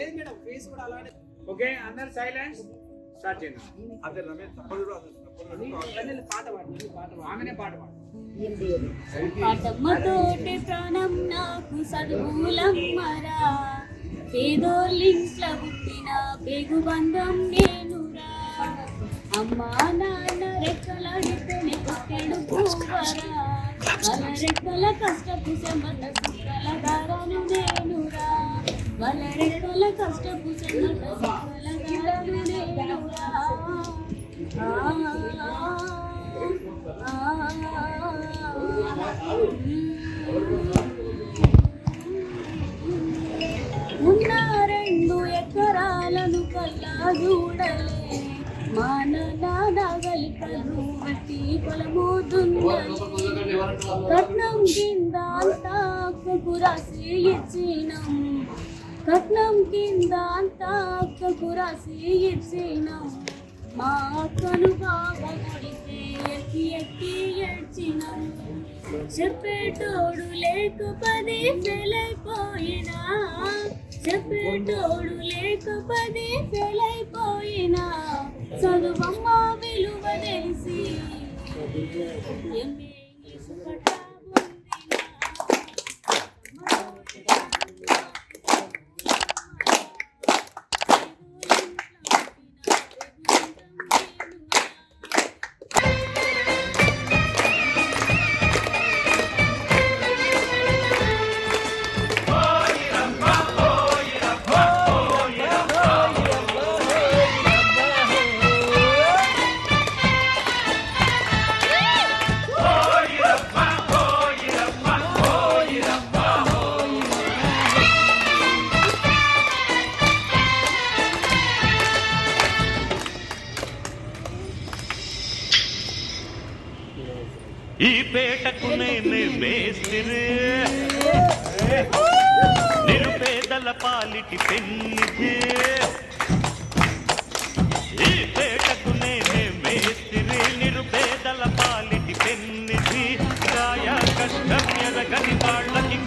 లేదు madam fee కూడా అలానే ఓకే అందరు సైలెన్స్ స్టార్ట్ చేయండి. అదే రమేష్ తప్పదు రా, అసలు తప్పదు రా. ఇవన్నీ పాట పాడు పాట పాడు ఆమెనే పాట పాడు. పాటమ్మతోటి ప్రాణం నాకు చదువులమ్మరా పేదోళ్ళింట్ల పుట్టిన పేగు బంధం నేనురా. అమ్మా నాన్న రెక్కలాడితేనే పుట్టెడు పువ్వరా. వాళ్ళ రెక్కల కష్టపు వాళ్ళ కష్టపు ఉన్న రెండు ఎకరాలను కల్లా చూడలే మాన నాగలికలు బట్టి పొలమోతుందని కట్నం కింద అంతా అక్కకు రాసి కట్నం కింద అంతా అక్కకు రాసి ఇచ్చినాం మా అక్కను బాగా కొడితే ఎక్కి ఎక్కి ఏడ్చినాం చెప్పేటోడు లేకపోతే ఫెయిల్ అయిపోయినా చెప్పేటోడు లేకపోతే ఫెయిల్ అయిపోయినా చదువమ్మ విలువ తెలిసి. ఎంఏ ఈ పేటకు నేనే మేస్తిరి నిరుపేదల పాలిటి పెన్నిది. ఈ పేటకు నేనే మేస్తిరి నిరుపేదల పాలిటి పెన్నిది. గాయ కష్టం ఎరగని వాళ్ళకి